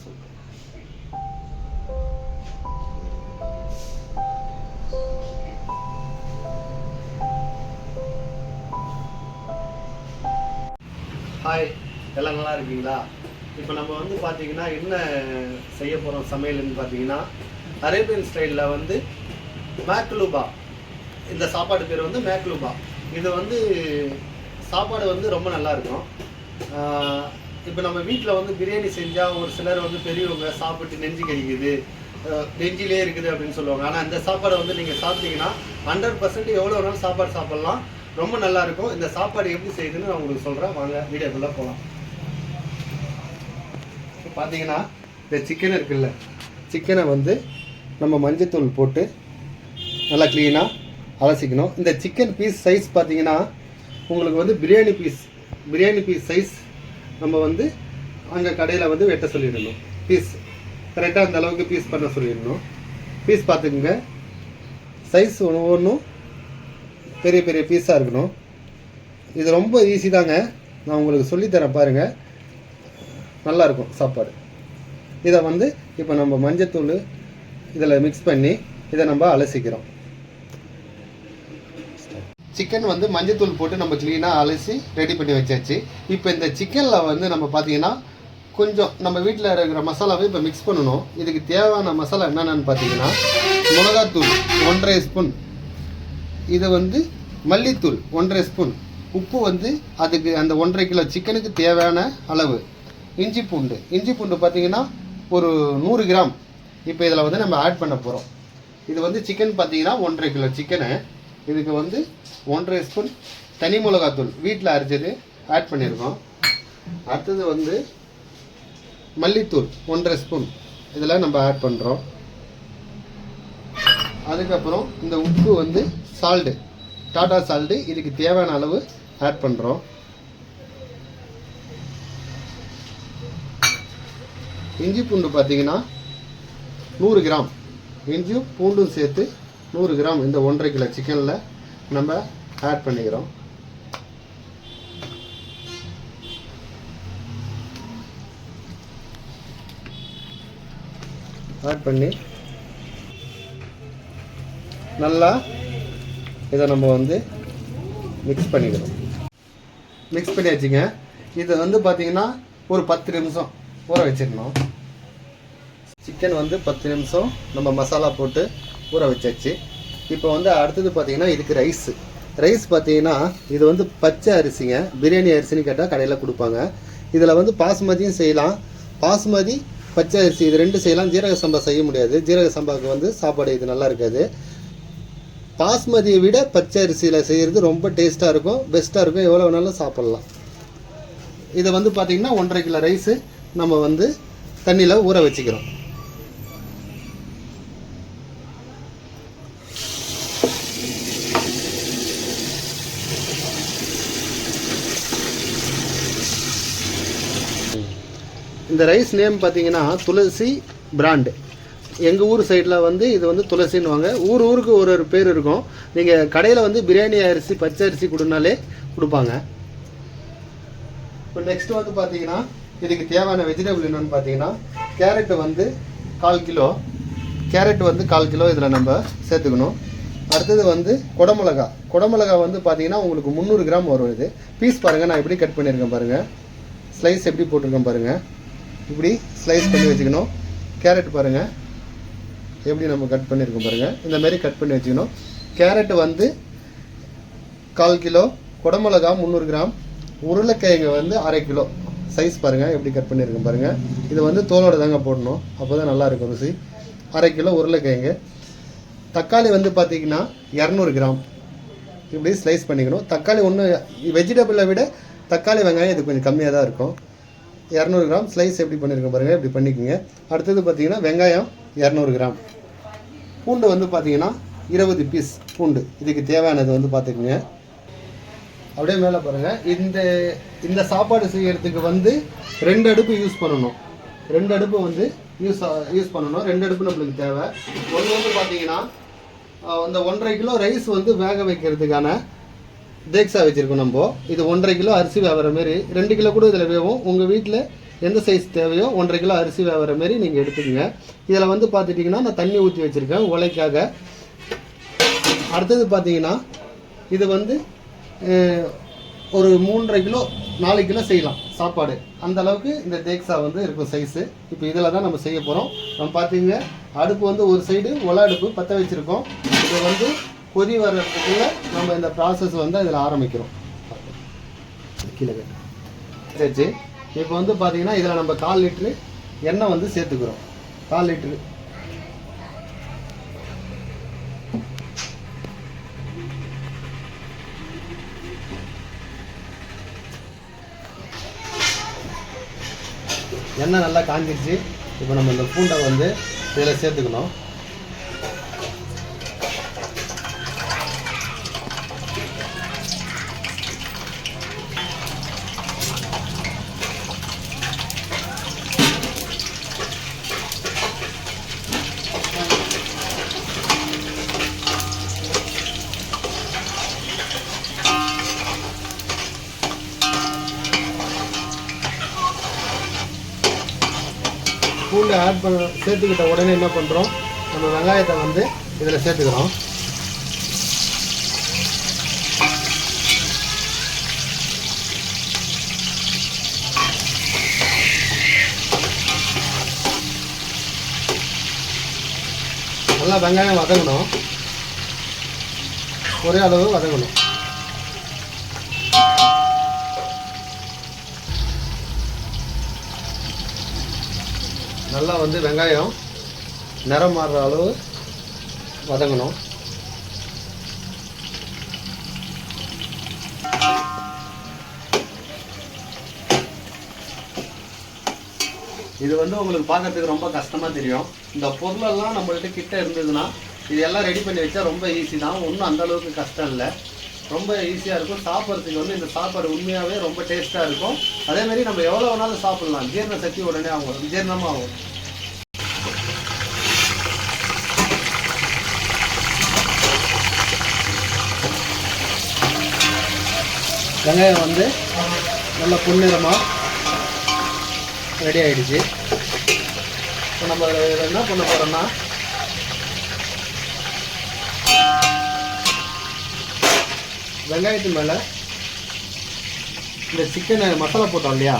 Hi எல்லாம் நல்லா இருக்கீங்களா? இப்போ நம்ம வந்து பார்த்தீங்கன்னா என்ன செய்ய போகிறோம் சமையல்னு பார்த்தீங்கன்னா அரேபியன் ஸ்டைலில் வந்து மேக்லூபா. இந்த சாப்பாடு பேர் வந்து மேக்லூபா. இது வந்து சாப்பாடு வந்து ரொம்ப நல்லா இருக்கும். இப்போ நம்ம வீட்டில் வந்து பிரியாணி செஞ்சால் ஒரு சிலர் வந்து பெரியவங்க சாப்பிட்டு நெஞ்சு கழிக்குது நெஞ்சிலே இருக்குது அப்படின்னு சொல்லுவாங்க. ஆனால் இந்த சாப்பாடை வந்து நீங்கள் சாப்பிட்டீங்கன்னா ஹண்ட்ரட் பர்சன்ட் எவ்வளோ வேணாலும் சாப்பாடு சாப்பிட்லாம். ரொம்ப நல்லா இருக்கும். இந்த சாப்பாடு எப்படி செய்யுதுன்னு நான் உங்களுக்கு சொல்கிறேன் வாங்க வீடியோக்குள்ளே போகலாம் இப்போ பார்த்தீங்கன்னா இந்த சிக்கன் இருக்குல்ல சிக்கனை வந்து நம்ம மஞ்சத்தூள் போட்டு நல்லா க்ளீனாக அலசிக்கணும். இந்த சிக்கன் பீஸ் சைஸ் பார்த்தீங்கன்னா உங்களுக்கு வந்து biryani piece biryani piece size நம்ம வந்து அங்கே கடையில் வந்து வெட்ட சொல்லிடணும். பீஸ் கரெக்டாக அந்த அளவுக்கு பீஸ் பண்ண சொல்லிடணும். பீஸ் பார்த்துக்குங்க. சைஸ் ஒவ்வொன்றும் பெரிய பெரிய பீஸாக இருக்கணும். இது ரொம்ப ஈஸி தாங்க. நான் உங்களுக்கு சொல்லித்தரேன் பாருங்கள் நல்லாயிருக்கும் சாப்பாடு. இதை வந்து இப்போ நம்ம மஞ்சத்தூள் இதில் மிக்ஸ் பண்ணி இதை நம்ம அலசிக்கிறோம். சிக்கன் வந்து மஞ்சத்தூள் போட்டு நம்ம க்ளீனாக அலசி ரெடி பண்ணி வச்சாச்சு. இப்போ இந்த சிக்கனில் வந்து நம்ம பார்த்தீங்கன்னா கொஞ்சம் நம்ம வீட்டில் இருக்கிற மசாலாவை இப்போ மிக்ஸ் பண்ணணும். இதுக்கு தேவையான மசாலா என்னென்னு பார்த்தீங்கன்னா மிளகாத்தூள் ஒன்றரை ஸ்பூன் இது வந்து மல்லித்தூள் ஒன்றரை ஸ்பூன் உப்பு வந்து அதுக்கு அந்த ஒன்றரை கிலோ சிக்கனுக்கு தேவையான அளவு. இஞ்சி பூண்டு. இஞ்சி பூண்டு பார்த்தீங்கன்னா ஒரு நூறு கிராம். இப்போ இதில் வந்து நம்ம ஆட் பண்ண போகிறோம் இது வந்து சிக்கன் பார்த்தீங்கன்னா ஒன்றரை கிலோ சிக்கனு இதுக்கு வந்து ஒன்றரை ஸ்பூன் தனி மிளகாத்தூள் வீட்டில் அரைச்சது ஆட் பண்ணியிருக்கோம் அடுத்தது வந்து மல்லித்தூள் ஒன்றரை ஸ்பூன். இதில் நம்ம ஆட் பண்ணுறோம் அதுக்கப்புறம் இந்த உப்பு வந்து சால்ட்டு டாடா சால்ட்டு இதுக்கு தேவையான அளவு ஆட் பண்ணுறோம் இஞ்சி பூண்டு பார்த்தீங்கன்னா நூறு கிராம். இஞ்சியும் பூண்டும் சேர்த்து நூறு கிராம் இந்த ஒன்றரை கிலோ சிக்கனில் நம்ம ஆட் பண்ணிக்கிறோம். ஆட் பண்ணி நல்லா இதை நம்ம வந்து மிக்ஸ் பண்ணிக்கிறோம். மிக்ஸ் பண்ணி வச்சுங்க இதை வந்து பார்த்தீங்கன்னா ஒரு பத்து நிமிஷம் ஊற வச்சிடணும். சிக்கன் வந்து பத்து நிமிஷம் நம்ம மசாலா போட்டு ஊற வச்சாச்சு. இப்போ வந்து அடுத்தது பார்த்தீங்கன்னா இதுக்கு ரைஸ் ரைஸ் பார்த்தீங்கன்னா இது வந்து பச்சை அரிசிங்க. பிரியாணி அரிசின்னு கேட்டால் கடையில் கொடுப்பாங்க. இதில் வந்து பாசுமதியும் செய்யலாம். பாசுமதி பச்சை அரிசி இது ரெண்டு செய்யலாம். ஜீரக சம்பா செய்ய முடியாது. ஜீரக சம்பாவுக்கு வந்து சாப்பாடு இது நல்லா இருக்காது. பாஸ்மதியை விட பச்சை அரிசியில் செய்கிறது ரொம்ப டேஸ்ட்டாக இருக்கும். பெஸ்ட்டாக இருக்கும். எவ்வளோ வேணாலும் சாப்பிட்லாம். இதை வந்து பார்த்திங்கன்னா ஒன்றரை கிலோ ரைஸு நம்ம வந்து தண்ணியில் ஊற வச்சுக்கிறோம். இந்த ரைஸ் நேம் பார்த்தீங்கன்னா துளசி பிராண்டு. எங்கள் ஊர் சைடில் வந்து இது வந்து துளசின்னுவாங்க. ஊர் ஊருக்கு ஒரு ஒரு பேர் இருக்கும். நீங்கள் கடையில் வந்து பிரியாணி அரிசி பச்சை அரிசி கொடுனாலே கொடுப்பாங்க. இப்போ நெக்ஸ்ட் வந்து பார்த்தீங்கன்னா இதுக்கு தேவையான வெஜிடபிள் என்னென்னு பார்த்தீங்கன்னா கேரட் வந்து கால் கிலோ. கேரட் வந்து கால் கிலோ இதில் நம்ம சேர்த்துக்கணும். அடுத்தது வந்து குடமிளகா. குடமிளகா வந்து பார்த்தீங்கன்னா உங்களுக்கு முந்நூறு கிராம் வரும் இது. பீஸ் பாருங்கள் நான் எப்படி கட் பண்ணியிருக்கேன் பாருங்கள் ஸ்லைஸ் எப்படி போட்டிருக்கேன் பாருங்கள் இப்படி ஸ்லைஸ் பண்ணி வச்சுக்கணும். கேரட் பாருங்கள் எப்படி நம்ம கட் பண்ணியிருக்கோம் பாருங்கள் இந்த மாதிரி கட் பண்ணி வச்சுக்கணும். கேரட் வந்து கால் கிலோ குடமிளகா முந்நூறு கிராம் உருளைக்கிழங்கு வந்து அரை கிலோ. சைஸ் பாருங்கள் எப்படி கட் பண்ணியிருக்கோம் பாருங்கள் இது வந்து தோலோட தாங்க போடணும். அப்போ தான் நல்லாயிருக்கும் ருசி. அரை கிலோ உருளைக்கிழங்கு. தக்காளி வந்து பார்த்தீங்கன்னா இரநூறு கிராம். இப்படி ஸ்லைஸ் பண்ணிக்கணும். தக்காளி ஒன்று வெஜிடபிளை விட தக்காளி வெங்காயம் இது கொஞ்சம் கம்மியாக தான் இருக்கும். இரநூறு கிராம் ஸ்லைஸ் எப்படி பண்ணியிருக்கோம் பாருங்கள் இப்படி பண்ணிக்கோங்க. அடுத்தது பார்த்தீங்கன்னா வெங்காயம் இரநூறு கிராம். பூண்டு வந்து பார்த்தீங்கன்னா இருபது பீஸ் பூண்டு. இதுக்கு தேவையானது வந்து பார்த்துக்குங்க. அப்படியே மேலே பாருங்கள் இந்த இந்த சாப்பாடு செய்யறதுக்கு வந்து ரெண்டு அடுப்பு யூஸ் பண்ணணும். ரெண்டு அடுப்பு வந்து யூஸ் யூஸ் பண்ணணும். ரெண்டு அடுப்பு நம்மளுக்கு தேவை. ஒன்று வந்து பார்த்தீங்கன்னா அந்த இந்த ஒன்றரை கிலோ ரைஸ் வந்து வேக வைக்கிறதுக்கான தேக்ஸா வச்சுருக்கோம் நம்ம. இது ஒன்றரை கிலோ அரிசி வேகிற மாரி. ரெண்டு கிலோ கூட இதில் வேவும். உங்கள் வீட்டில் எந்த சைஸ் தேவையோ ஒன்றரை கிலோ அரிசி வேகிற மாரி நீங்கள் எடுத்துக்கோங்க. இதில் வந்து பார்த்துட்டிங்கன்னா நான் தண்ணி ஊற்றி வச்சுருக்கேன் உலைக்காக. அடுத்தது பார்த்தீங்கன்னா இது வந்து ஒரு மூன்றரை கிலோ நாலு கிலோ செய்யலாம் சாப்பாடு. அந்த அளவுக்கு இந்த தேக்ஸா வந்து இருக்கும் சைஸு இப்போ இதில் தான் நம்ம செய்ய போகிறோம் நம்ம பார்த்தீங்க அடுப்பு வந்து ஒரு சைடு ஒலை அடுப்பு பற்ற வச்சுருக்கோம். இது வந்து கொதி வர்றதுக்குள்ள நம்ம இந்த ப்ராசஸ் வந்து இதில் ஆரம்பிக்கிறோம். கீழே சரி. இப்போ வந்து பார்த்தீங்கன்னா இதில் நம்ம கால் லிட்ரு எண்ணெய் வந்து சேர்த்துக்கிறோம். கால் லிட்ரு எண்ணெய் நல்லா காஞ்சிருச்சு. இப்போ நம்ம இந்த பூண்டை வந்து இதில் சேர்த்துக்கணும் பூண்டு ஆட் பண்ண சேர்த்துக்கிட்ட உடனே என்ன பண்ணுறோம் நம்ம வெங்காயத்தை வந்து இதில் சேர்த்துக்கிறோம். நல்லா வெங்காயம் வதங்கணும். ஒரே அளவு வதங்கணும். நல்லா வந்து வெங்காயம் நிறம் மாறுற அளவு வதங்கணும். இது வந்து உங்களுக்கு பார்க்கறதுக்கு ரொம்ப கஷ்டமாக தெரியும். இந்த பொருளெல்லாம் நம்மள்கிட்ட கிட்ட இருந்ததுன்னா இது எல்லாம் ரெடி பண்ணி வச்சா ரொம்ப ஈஸி தான். ஒன்றும் அந்த அளவுக்கு கஷ்டம் இல்லை. ரொம்ப ஈஸியாக இருக்கும். சாப்பிட்றதுக்கு வந்து இந்த சாப்பாடு உண்மையாகவே ரொம்ப டேஸ்ட்டாக இருக்கும். அதேமாதிரி நம்ம எவ்வளோ வேணாலும் சாப்பிடலாம். ஜீரண சக்தி உடனே ஆகும். ஜீரணமாக ஆகும் வெங்காயம் வந்து நல்லா பொன்னிறமாக ரெடி ஆகிடுச்சு இப்போ நம்ம என்ன பண்ண போகிறோம்னா வெங்காயத்து மேலே இந்த சிக்கனை மசாலா போட்டோம் இல்லையா?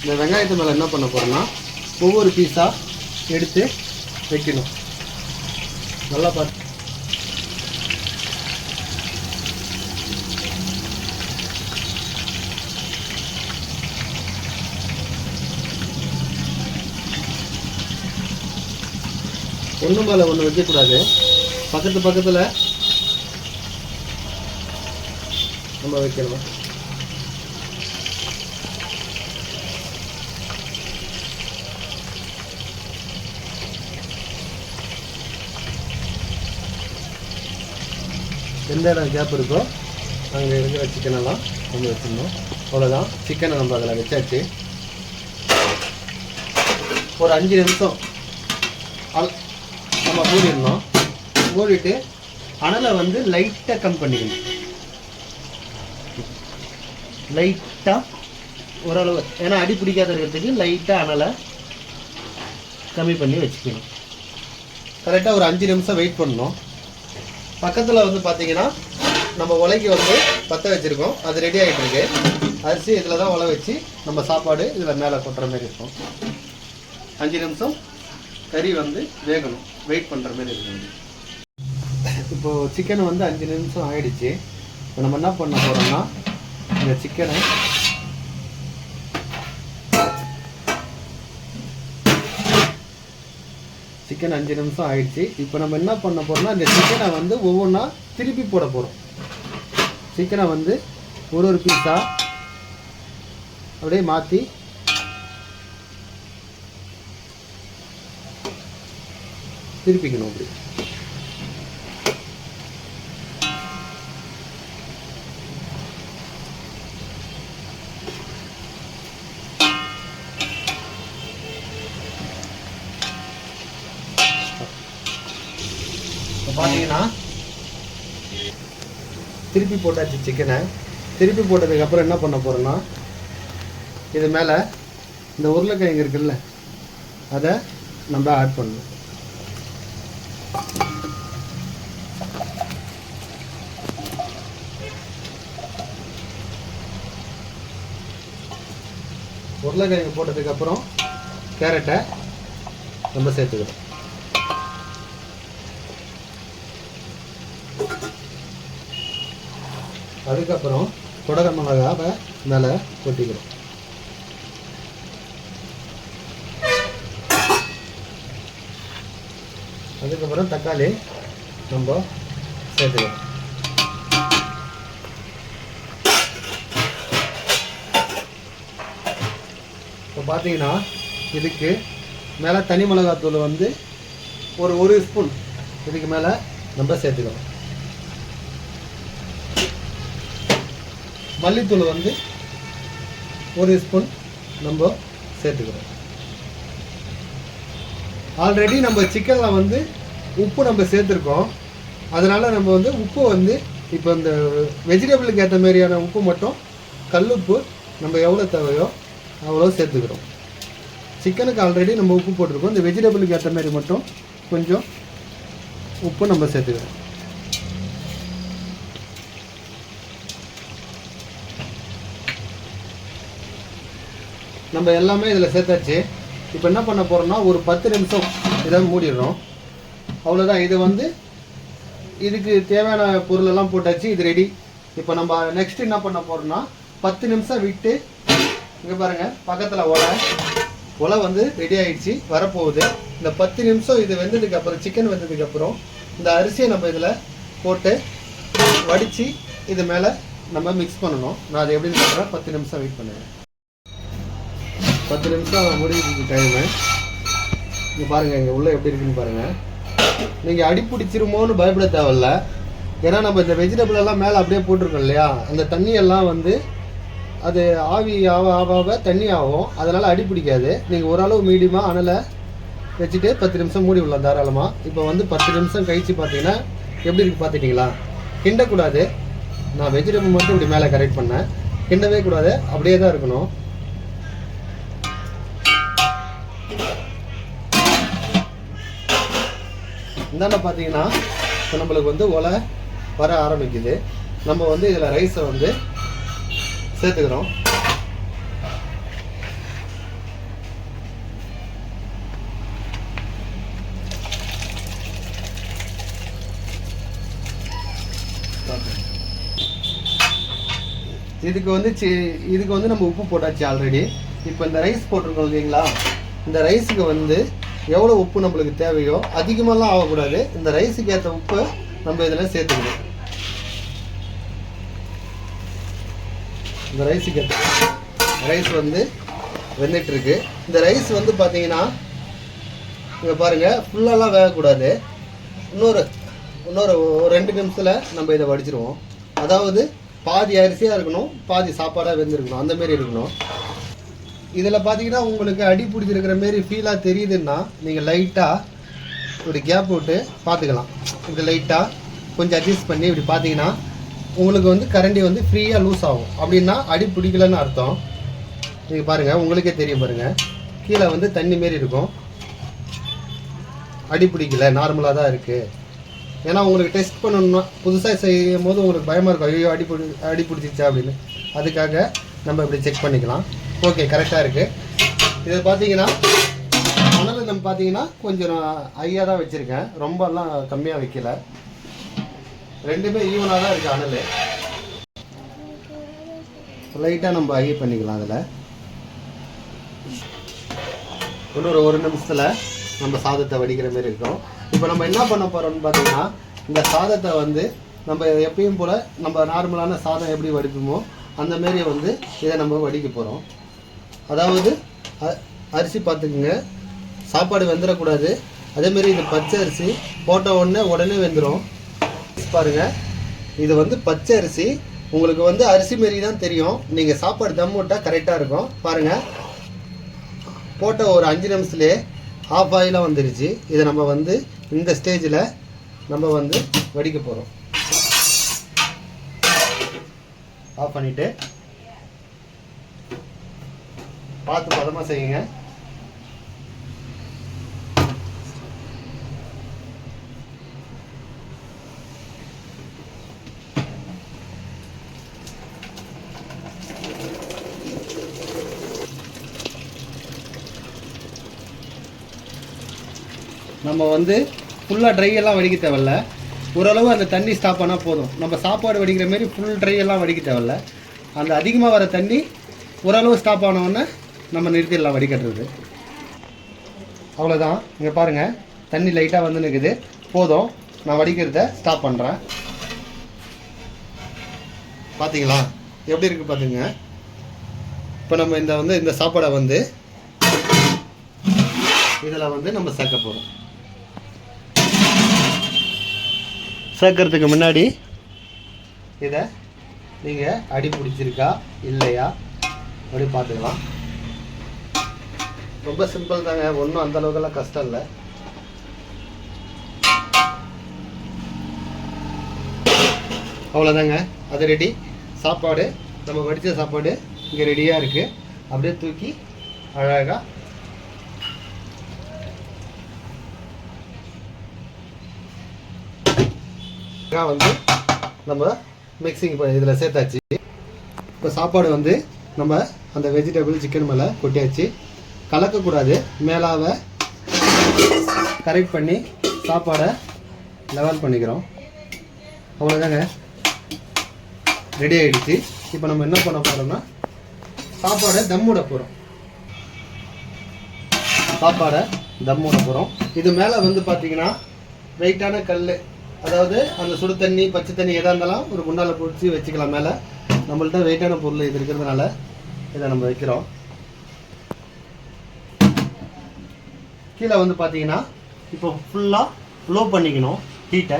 இந்த வெங்காயத்து மேலே என்ன பண்ண போகிறோம்னா ஒவ்வொரு பீஸாக எடுத்து வைக்கணும். நல்லா பார்த்து ஒன்று மேலே ஒன்று வைக்கக்கூடாது. பக்கத்து பக்கத்தில் நம்ம வைக்கணும்? எந்த இடம் கேப் இருக்கோ அங்கே இருக்கிற சிக்கனெல்லாம் நம்ம வச்சிடணும். அவ்வளோதான் சிக்கனை நம்ம அதில் வச்சாச்சு. ஒரு அஞ்சு நிமிஷம் அல் நம்ம மூடிடணும். மூடிட்டு அனலை வந்து லைட்டாக கம் பண்ணிக்கணும். லைட்டாக ஓரளவு ஏன்னா அடி பிடிக்காத இருக்கிறதுக்கு லைட்டாக அனலை கம்மி பண்ணி வச்சுக்கணும். கரெக்டாக ஒரு அஞ்சு நிமிஷம் வெயிட் பண்ணணும். பக்கத்தில் வந்து பார்த்தீங்கன்னா நம்ம உலைக்கு வந்து பற்ற வச்சுருக்கோம். அது ரெடி ஆகிட்டு இருக்கு. அரிசி இதில் தான் உலை வச்சு நம்ம சாப்பாடு இதில் மேலே கொட்டுற மாதிரி இருக்கும். அஞ்சு நிமிஷம் கறி வந்து வேகணும். வெயிட் பண்ணுற மாதிரி இருக்கும். இப்போது சிக்கன் வந்து அஞ்சு நிமிஷம் ஆயிடுச்சு. இப்போ நம்ம என்ன பண்ண போகிறோம்னா இந்த சிக்கனை சிக்கன் அஞ்சு நிமிஷம் ஆயிடுச்சு. இப்போ நம்ம என்ன பண்ண போகிறோம்னா இந்த சிக்கனை வந்து ஒவ்வொன்றா திருப்பி போட போகிறோம் சிக்கனை வந்து ஒரு ஒரு பீஸாக அப்படியே மாற்றி திருப்பிக்கணும் அப்படி. பார்த்தீங்கன்னா திருப்பி போட்டாச்சு சிக்கனை திருப்பி போட்டதுக்கப்புறம் என்ன பண்ண போகிறோன்னா இது மேலே இந்த உருளைக்கிழங்கு இருக்குல்ல அதை நம்ம ஆட் பண்ணணும். உருளைக்கிழங்கு போட்டதுக்கப்புறம் கேரட்டை நம்ம சேர்த்துக்கிறோம். அதுக்கப்புறம் தொடக்க மிளகாவை மேலே கொட்டிக்கிறோம். அதுக்கப்புறம் தக்காளி நம்ம சேர்த்துக்கிறோம். இப்போ பார்த்தீங்கன்னா இதுக்கு மேலே தனி மிளகாத்தூள் வந்து ஒரு ஒரு ஸ்பூன் இதுக்கு மேலே நம்ம சேர்த்துக்கிறோம். மல்லித்தூள் வந்து ஒரு ஸ்பூன் நம்ம சேர்த்துக்கிறோம். ஆல்ரெடி நம்ம சிக்கனில் வந்து உப்பு நம்ம சேர்த்துருக்கோம். அதனால் நம்ம வந்து உப்பு வந்து இப்போ இந்த வெஜிடபிளுக்கு ஏற்ற மாதிரியான உப்பு மட்டும் கல்லுப்பு நம்ம எவ்வளோ தேவையோ அவ்வளோ சேர்த்துக்கிறோம். சிக்கனுக்கு ஆல்ரெடி நம்ம உப்பு போட்டிருக்கோம். இந்த வெஜிடபிளுக்கு ஏற்ற மாதிரி மட்டும் கொஞ்சம் உப்பு நம்ம சேர்த்துக்கிறோம். நம்ம எல்லாமே இதில் சேர்த்தாச்சு. இப்போ என்ன பண்ண போகிறோம்னா ஒரு பத்து நிமிஷம் இதை மூடிடுறோம். அவ்வளோதான் இது வந்து இதுக்கு தேவையான பொருளெல்லாம் போட்டாச்சு இது ரெடி இப்போ நம்ம நெக்ஸ்ட் என்ன பண்ண போகிறோம்னா பத்து நிமிஷம் விட்டு இங்கே பாருங்கள் பக்கத்தில் ஒலை ஒலை வந்து ரெடி ஆகிடுச்சு வரப்போகுது. இந்த பத்து நிமிஷம் இது வெந்ததுக்கப்புறம் சிக்கன் வெந்ததுக்கப்புறம் இந்த அரிசியை நம்ம இதில் போட்டு வடித்து இது மேலே நம்ம மிக்ஸ் பண்ணணும். நான் அதை எப்படின்னு சொல்கிறேன் பத்து நிமிஷம் வெயிட் பண்ணுவேன் பத்து நிமிஷம் முடியுது டைமு இங்கே பாருங்கள் இங்கே உள்ளே எப்படி இருக்குன்னு பாருங்கள் நீங்கள் அடி பிடிச்சிருமோன்னு பயப்பட தேவையில்ல. ஏன்னா நம்ம இந்த வெஜிடபிள் எல்லாம் மேலே அப்படியே போட்டிருக்கோம் இல்லையா? அந்த தண்ணியெல்லாம் வந்து அது ஆவி ஆவ ஆவாக தண்ணி ஆகும். அதனால் அடி பிடிக்காது. நீங்கள் ஓரளவு மீடியமாக அனலை வச்சுட்டு பத்து நிமிஷம் மூடி விடலாம் தாராளமாக இப்போ வந்து பத்து நிமிஷம் கழிச்சு பார்த்தீங்கன்னா எப்படி இருக்கு பார்த்துட்டிங்களா? கிண்டக்கூடாது. நான் வெஜிடபிள் மட்டும் இப்படி மேலே கரெக்ட் பண்ணேன். கிண்டவே கூடாது. அப்படியே தான் இருக்கணும். இந்தாண்ட பார்த்தீங்கன்னா இப்போ நம்மளுக்கு வந்து ஒலை வர ஆரம்பிக்குது. நம்ம வந்து இதில் ரைஸை வந்து சேர்த்துக்கிறோம். இதுக்கு வந்து சி இதுக்கு வந்து நம்ம உப்பு போட்டாச்சு ஆல்ரெடி இப்போ இந்த ரைஸ் போட்டிருக்கோம் இல்லைங்களா? இந்த ரைஸுக்கு வந்து எவ்வளோ உப்பு நம்மளுக்கு தேவையோ அதிகமாகலாம் ஆகக்கூடாது. இந்த ரைஸுக்கு ஏற்ற உப்பை நம்ம இதில் சேர்த்துக்கணும். இந்த ரைஸுக்கு ஏற்ற ரைஸ் வந்து வெந்துட்டுருக்கு இந்த ரைஸ் வந்து பார்த்தீங்கன்னா இங்கே பாருங்கள் ஃபுல்லாலாம் வேகக்கூடாது. இன்னொரு இன்னொரு ரெண்டு நிமிஷத்தில் நம்ம இதை வடிச்சிருவோம். அதாவது பாதி அரிசியாக இருக்கணும் பாதி சாப்பாடாக வெந்திருக்கணும். அந்தமாரி இருக்கணும். இதில் பார்த்தீங்கன்னா உங்களுக்கு அடி பிடிச்சிருக்கிற மாரி ஃபீலாக தெரியுதுன்னா நீங்கள் லைட்டாக ஒரு கேப் விட்டு பார்த்துக்கலாம். இப்படி லைட்டாக கொஞ்சம் அட்ஜஸ்ட் பண்ணி இப்படி பார்த்தீங்கன்னா உங்களுக்கு வந்து கரண்டி வந்து ஃப்ரீயாக லூஸ் ஆகும். அப்படின்னா அடி பிடிக்கலன்னு அர்த்தம். நீங்கள் பாருங்கள் உங்களுக்கே தெரியும் பாருங்கள் கீழே வந்து தண்ணி மாரி இருக்கும். அடி பிடிக்கல நார்மலாக தான் இருக்குது ஏன்னா உங்களுக்கு டெஸ்ட் பண்ணணும்னா புதுசாக செய்யும் போது உங்களுக்கு பயமாக இருக்கும். ஐயோ அடி பிடி அடி பிடிச்சிச்சா அப்படின்னு. அதுக்காக நம்ம இப்படி செக் பண்ணிக்கலாம். ஓகே கரெக்டாக இருக்குது இது பார்த்தீங்கன்னா மணல் நம்ம பார்த்தீங்கன்னா கொஞ்சம் நான் ஹையாக தான் வச்சுருக்கேன். ரொம்பலாம் கம்மியாக வைக்கல. ரெண்டுமே ஈவனாக தான் இருக்குது அனல். லைட்டாக நம்ம ஹை பண்ணிக்கலாம் அதில். இன்னொரு ஒரு நிமிஷத்தில் நம்ம சாதத்தை வடிக்கிற மாதிரி இருக்கும். இப்போ நம்ம என்ன பண்ண போகிறோம்னு பார்த்தீங்கன்னா இந்த சாதத்தை வந்து நம்ம எப்பயும் போல் நம்ம நார்மலான சாதம் எப்படி வடிப்போமோ அந்த மாரி வந்து இதை நம்ம வடிக்க போகிறோம் அதாவது அ- அரிசி பார்த்துக்குங்க. சாப்பாடு வெந்துடக்கூடாது அதேமாரி இது பச்சை அரிசி போட்ட உடனே உடனே வெந்துடும் பாருங்க. இது வந்து பச்சை அரிசி. உங்களுக்கு வந்து அரிசி மாரி தான் தெரியும். நீங்கள் சாப்பாடு தம் விட்டால் கரெக்டாக இருக்கும். பாருங்கள் போட்ட ஒரு அஞ்சு நிமிஷத்துலேயே ஆஃப் ஆயிலாக வந்துருச்சு. இதை நம்ம வந்து இந்த ஸ்டேஜில் நம்ம வந்து வடிக்க போகிறோம் ஆஃப் பண்ணிவிட்டு பார்த்து பதமாக செய்யுங்க. நம்ம வந்து ஃபுல்லாக ட்ரை எல்லாம் வடிக்க தேவையில்ல. ஓரளவு அந்த தண்ணி ஸ்டாப் பண்ணால் போதும். நம்ம சாப்பாடு வடிக்கிற மாதிரி ஃபுல் ட்ரை எல்லாம் வடிக்க தேவையில்ல. அந்த அதிகமாக வர தண்ணி ஓரளவு ஸ்டாப் ஆனவுடனே நம்ம நிறுத்திடலாம் வடிகட்டுறது அவ்வளோதான் இங்கே பாருங்கள் தண்ணி லைட்டாக வந்து நிற்குது போதும். நான் வடிக்கிறத ஸ்டாப் பண்ணுறேன் பார்த்தீங்களா எப்படி இருக்குது பார்த்துங்க இப்போ நம்ம இந்த வந்து இந்த சாப்பாடை வந்து இதில் வந்து நம்ம சேர்க்க போகிறோம் சேர்க்கறதுக்கு முன்னாடி இதை நீங்கள் அடி பிடிச்சிருக்கா இல்லையா? அப்படி பார்த்துக்கலாம். ரொம்ப சிம்பிள் தாங்க. ஒன்றும் அந்த அளவுக்கெல்லாம் கஷ்டம் இல்லை. அவ்வளோதாங்க அது ரெடி சாப்பாடு நம்ம வடித்த சாப்பாடு இங்கே ரெடியாக இருக்குது அப்படியே தூக்கி அழகாக அழகாக வந்து நம்ம மிக்சிங் இதில் சேர்த்தாச்சு. இப்போ சாப்பாடு வந்து நம்ம அந்த வெஜிடபிள் சிக்கன் மேலே கொட்டியாச்சு. கலக்கக்கூடாது. மேலாவை கரெக்ட் பண்ணி சாப்பாடை லெவல் பண்ணிக்கிறோம். அவ்வளோதாங்க ரெடி ஆகிடுச்சு இப்போ நம்ம என்ன பண்ண போகிறோம்னா சாப்பாடை தம்முட போகிறோம் சாப்பாடை தம்முட போகிறோம் இது மேலே வந்து பார்த்தீங்கன்னா வெயிட்டான கல் அதாவது அந்த சுடு தண்ணி பச்சை தண்ணி எதாக இருந்தாலும் ஒரு குண்டால் பிடிச்சி வச்சுக்கலாம் மேலே. நம்மள்ட்ட வெயிட்டான பொருள் இது இருக்கிறதுனால இதை நம்ம வைக்கிறோம். கீழே வந்து பார்த்தீங்கன்னா இப்போ ஃபுல்லாக லோ பண்ணிக்கணும் ஹீட்டை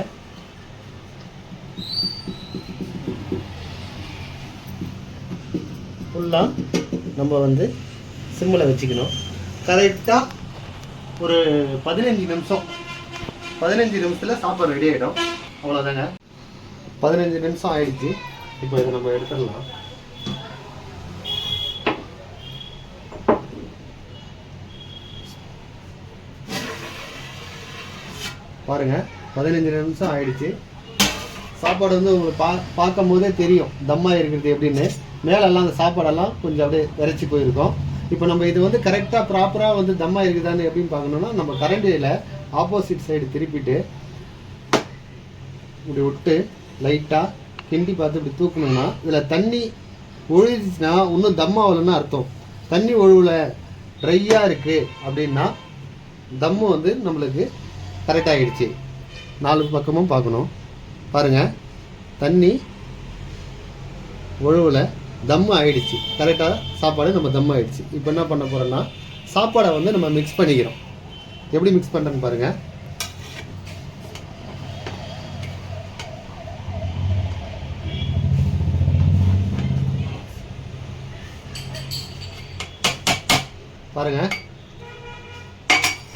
ஃபுல்லாக நம்ம வந்து சிம்மில் வச்சுக்கணும். கரெக்டாக ஒரு பதினஞ்சு நிமிஷம் பதினஞ்சு நிமிஷத்தில் சாப்பாடு ரெடி ஆகிடும் அவ்வளோதாங்க பதினஞ்சு நிமிஷம் ஆயிடுச்சு. இப்போ இதை நம்ம எடுத்துடலாம். பாருங்கள் பதினஞ்சு நிமிஷம் ஆயிடுச்சு. சாப்பாடு வந்து உங்களுக்கு பா பார்க்கும் போதே தெரியும் தம்மாக இருக்கிறது எப்படின்னு. மேலெல்லாம் அந்த சாப்பாடெல்லாம் கொஞ்சம் அப்படியே இறச்சி போயிருக்கும். இப்போ நம்ம இது வந்து கரெக்டாக ப்ராப்பராக வந்து தம்மாக இருக்குதான்னு எப்படின்னு பார்க்கணுன்னா நம்ம கரண்டியில் ஆப்போசிட் சைடு திருப்பிட்டு இப்படி விட்டு லைட்டாக கிண்டி பார்த்து இப்படி தூக்கணும்னா இதில் தண்ணி ஒழுதுச்சுன்னா இன்னும் தம்மாகலன்னு அர்த்தம். தண்ணி ஒழுவில் ட்ரையாக இருக்குது அப்படின்னா தம்மு வந்து நம்மளுக்கு கரெக்ட் ஆகிடுச்சு. நாலு பக்கமும் பார்க்கணும். பாருங்கள் தண்ணி ஒழுவில் தம் ஆகிடுச்சு. கரெக்டாக சாப்பாடு நம்ம தம் ஆகிடுச்சு. இப்போ என்ன பண்ண போகிறோன்னா சாப்பாடை வந்து நம்ம மிக்ஸ் பண்ணிக்கிறோம். எப்படி மிக்ஸ் பண்ணுறேன்னு பாருங்கள் பாருங்க.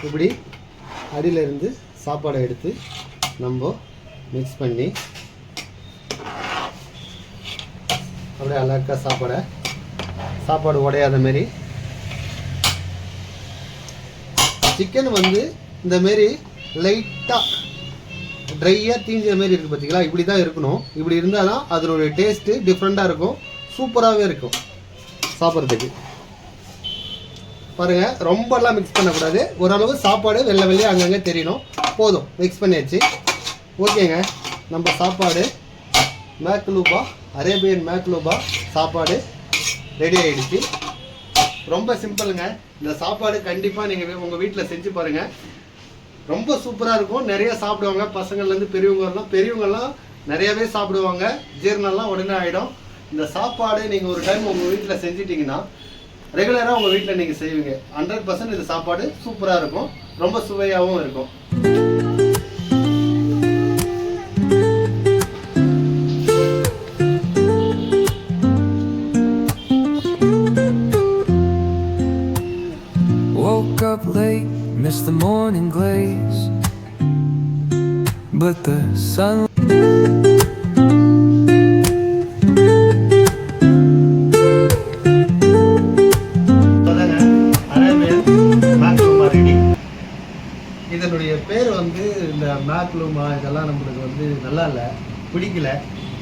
இப்படி அடியிலிருந்து சாப்பாடை எடுத்து நம்ம மிக்ஸ் பண்ணி அப்படியே அழகாக சாப்பாடை சாப்பாடு உடையாத மாரி. சிக்கன் வந்து இந்த மாரி லைட்டாக ட்ரையாக தீஞ்ச மாரி இருக்குது பார்த்தீங்களா இப்படி தான் இருக்கணும். இப்படி இருந்தால் தான் அதனுடைய டேஸ்ட்டு டிஃப்ரெண்ட்டாக இருக்கும். சூப்பராகவே இருக்கும் சாப்பிட்றதுக்கு. பாருங்கள் ரொம்பலாம் மிக்ஸ் பண்ணக்கூடாது. ஓரளவு சாப்பாடு வெள்ளை வெளியே அங்கங்கே தெரியணும். போதும் மிக்ஸ் பண்ணியாச்சு. ஓகேங்க நம்ம சாப்பாடு. மேக்லூபா அரேபியன் மேக்லூபா சாப்பாடு ரெடி ஆகிடுச்சு ரொம்ப சிம்பிளுங்க. இந்த சாப்பாடு கண்டிப்பாக நீங்கள் உங்கள் வீட்டில் செஞ்சு பாருங்கள் ரொம்ப சூப்பராக இருக்கும். நிறைய சாப்பிடுவாங்க. பசங்கள்லேருந்து பெரியவங்கலாம் பெரியவங்கெல்லாம் நிறையவே சாப்பிடுவாங்க. ஜீரணம்லாம் உடனே ஆகிடும் இந்த சாப்பாடு நீங்கள் ஒரு டைம் உங்கள் வீட்டில் செஞ்சிட்டிங்கன்னா ரெகுலராக உங்கள் வீட்டில் நீங்கள் செய்வீங்க. ஹண்ட்ரட் பர்சன்ட் இது சாப்பாடு சூப்பராக இருக்கும். ரொம்ப சுவையாகவும் இருக்கும்.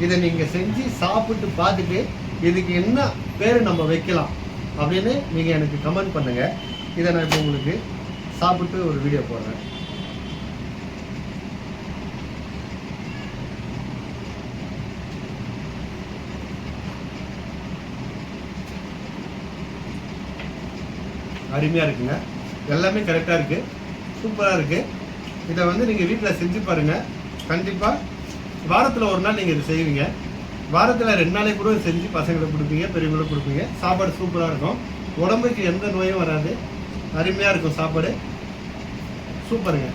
இதை நீங்கள் செஞ்சு சாப்பிட்டு பார்த்துட்டு இதுக்கு என்ன பேர் நம்ம வைக்கலாம் அப்படின்னு நீங்கள் எனக்கு கமெண்ட் பண்ணுங்கள் இதை நான் இப்போ உங்களுக்கு சாப்பிட்டு ஒரு வீடியோ போடுறேன். அருமையாக இருக்குங்க. எல்லாமே கரெக்டாக இருக்குது சூப்பராக இருக்குது இதை வந்து நீங்கள் வீட்டில் செஞ்சு பாருங்கள் கண்டிப்பாக வாரத்தில் ஒரு நாள் நீங்கள் இது செய்வீங்க. வாரத்தில் ரெண்டு நாளைக்கு கூட செஞ்சு பசங்களை கொடுப்பீங்க பெரியவங்களுக்கு கொடுப்பீங்க. சாப்பாடு சூப்பராக இருக்கும். உடம்புக்கு எந்த நோயும் வராது. அருமையாக இருக்கும் சாப்பாடு. சூப்பருங்க.